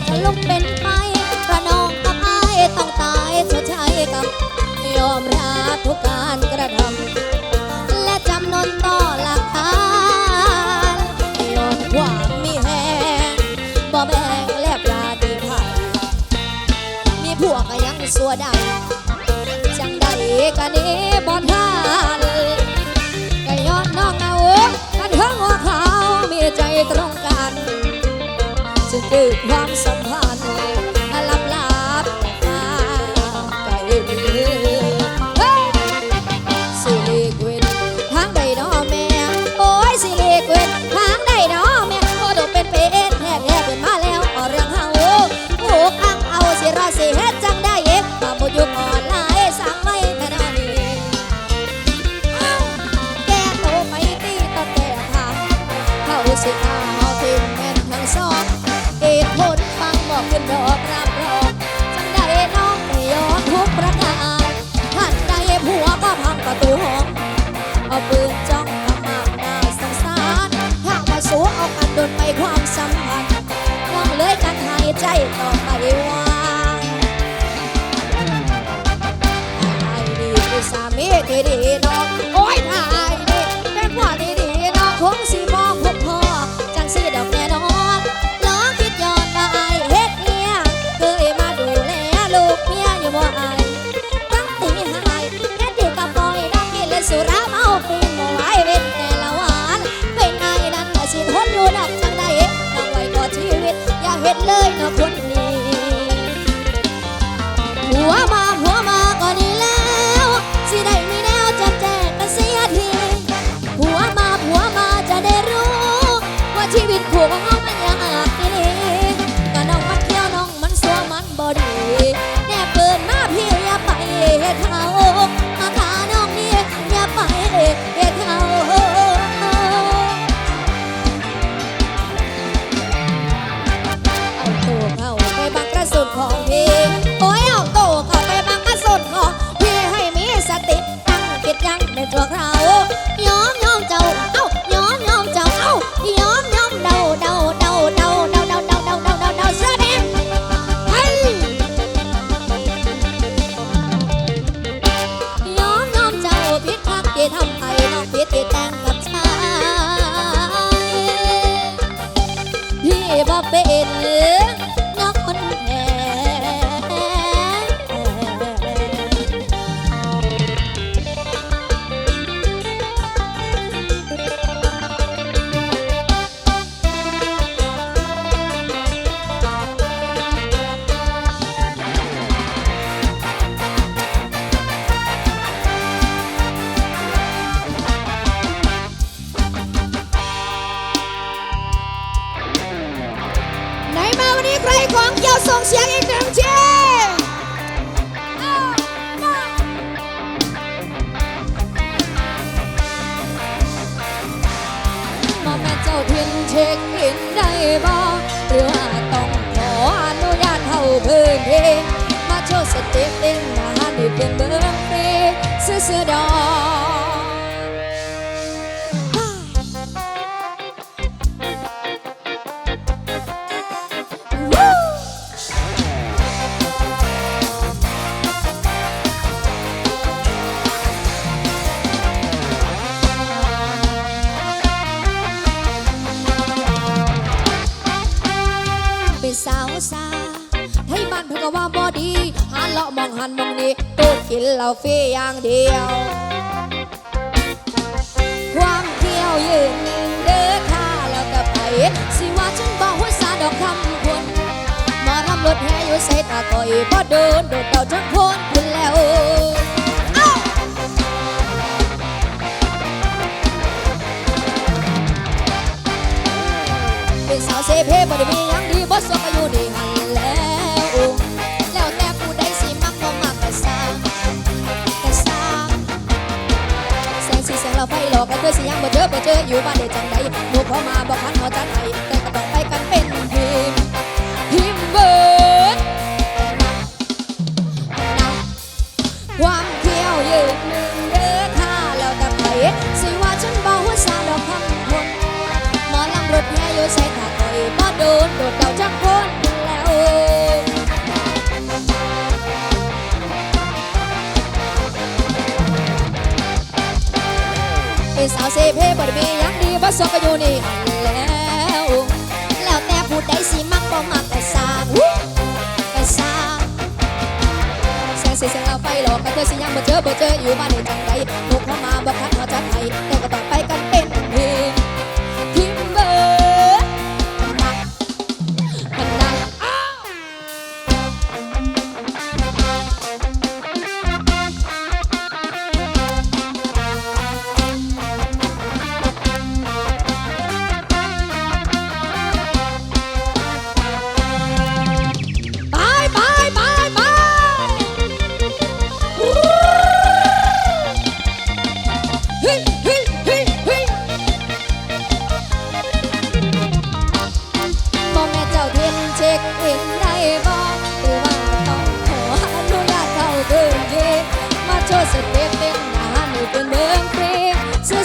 ำได้สอดทะลุเป็นไปกระนองกับอายต้องตายชดใช้กรรมยอมรับทุกการกระทำและจำนนต่อหลักฐานยอนความมีแหงบ่แบ่งแลบลาดีไผ่มีพวกก็ยังสัวได้จังใดก็หนี้ เขาสิเอาเฮาทิมแม่นทั้งสองเหตุผลฟังบอกขึ้นดอกรับรองจังได้น้องไม่ยอมทุกประการท่านใดผัวก็พังประตูห้องเอาปืนจ้องขมับหน้าสงสารถ้ามาสู้เอากันโดนไปความสัมพันธ์น้องเลยกันหายใจต่อไปว่าไอ้ดีคือสามีที่ดี は be ใครของเกี่ยวส่งเสียงอีกหนึ่งทีมาแม่เจ้าทินเช็คอินได้บ่หรือว่าต้องขออนุญาตเข้าพื้นที่มาโชว์สเต็ปเต้นอาหารนี่เป็นเบอร์ฟรีซื้อๆดอก เหล้าฟรีอย่างเดียว ความเที่ยวยืนนึ่งเด้อท่าแล้วก็ไป สิว่าฉันบอกว่าสาดอกคำคนมาทำรถแห่อยู่ใส่ตาคอยพอเดินโดดเดาทั้งคนคุณแล้วเป็นสาวเซเพ่บ่ได้ เราไฟหลอกกันเธอสิยังบ่เจอบ่เจออยู่บ้านเด็ดจังใดหมู่พอมาบอกคันหอจัดให้แต่ก็ต้องไปกันเป็นทีมทีมเบิร์ดความเที่ยวยืดหนึ่งเด้อถ้าเรากับไผสิว่าฉันเบาหัวสาวดอกคำพนหมอลำรถแห่อยู่ใส่ตาคอยบ่โดนโดดเดาจังพ สาวเซเพบ่ไดียังดีบ่สกก็อยู่นี่หันแล้วแล้วแต่ผู้ใดสิมักบ่มักก็สร้างก็สร้างแสงสีแสงเราไฟหลอกกันเธอสิยังบ่เจอบ่เจออยู่บ้านในจังใดนกเข้ามาบ่คัดเขาจัดให้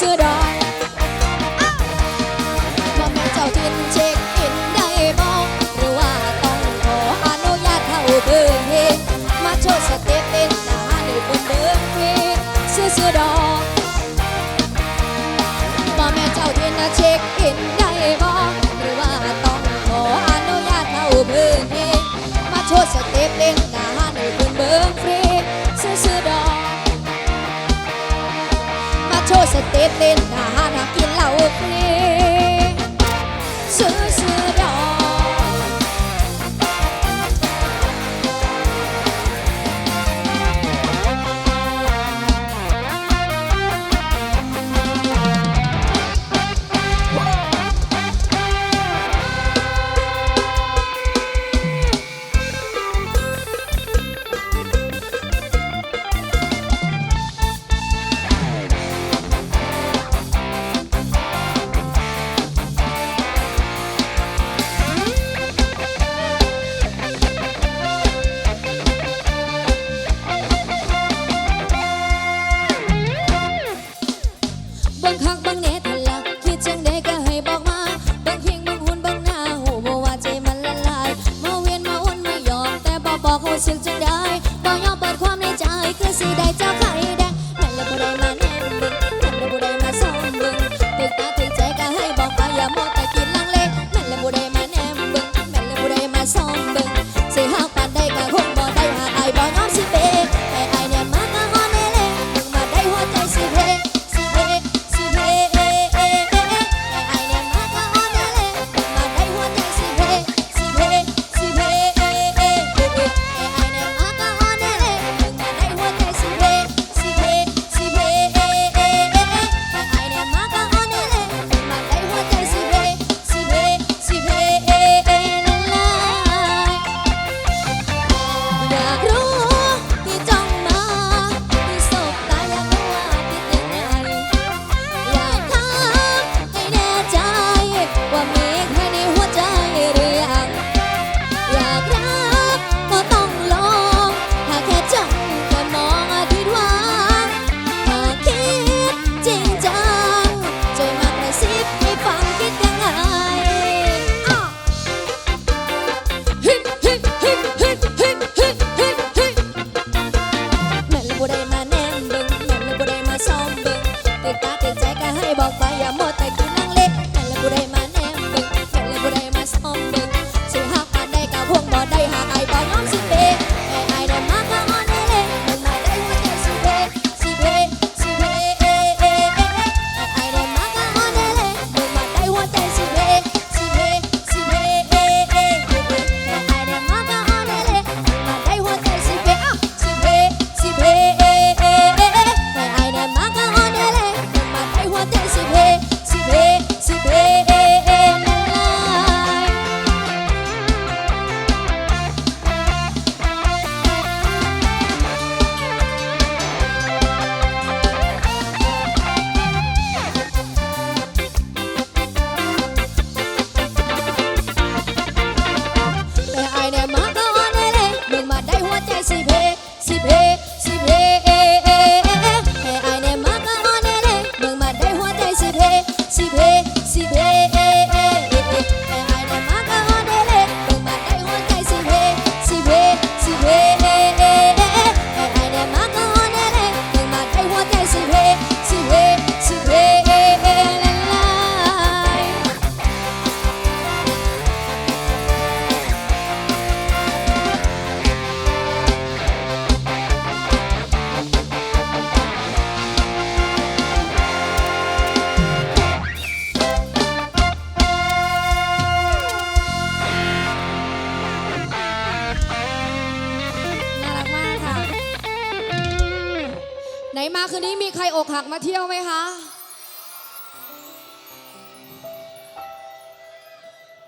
ซื้อดอกว่าแม่เจ้าทินเช็คอินได้บอกหรือว่าต้องขออนุญาตเข้าเบิ่งเฮมาโชว์สเต็ปเต้นหน้าในบนเบิ่งเฮซื้อซื้อดอกว่าแม่เจ้าทินน่ะเช็คอินากมาเที่ยวไหมคะ